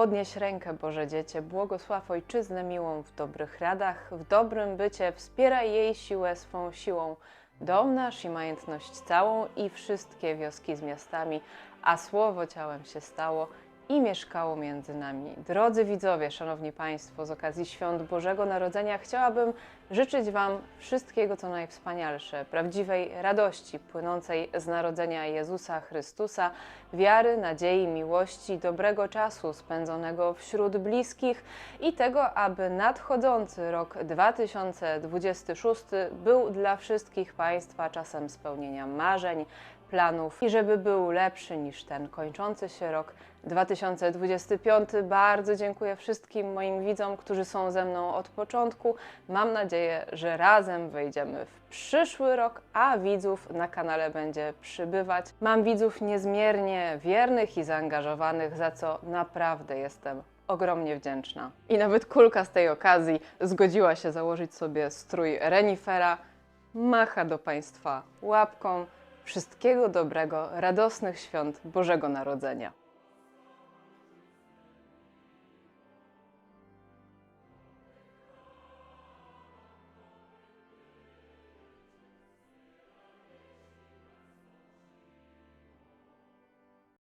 Podnieś rękę, Boże Dziecię, błogosław Ojczyznę miłą w dobrych radach, w dobrym bycie, wspieraj jej siłę swą siłą. Dom nasz i majątność całą i wszystkie wioski z miastami, a słowo ciałem się stało i mieszkało między nami. Drodzy widzowie, szanowni państwo, z okazji świąt Bożego Narodzenia chciałabym życzyć wam wszystkiego co najwspanialsze, prawdziwej radości płynącej z narodzenia Jezusa Chrystusa, wiary, nadziei, miłości, dobrego czasu spędzonego wśród bliskich i tego, aby nadchodzący rok 2026 był dla wszystkich Państwa czasem spełnienia marzeń, planów i żeby był lepszy niż ten kończący się rok 2025. Bardzo dziękuję wszystkim moim widzom, którzy są ze mną od początku. Mam nadzieję, że razem wejdziemy w przyszły rok, a widzów na kanale będzie przybywać. Mam widzów niezmiernie wiernych i zaangażowanych, za co naprawdę jestem ogromnie wdzięczna. I nawet kulka z tej okazji zgodziła się założyć sobie strój renifera. Macha do Państwa łapką. Wszystkiego dobrego, radosnych świąt Bożego Narodzenia.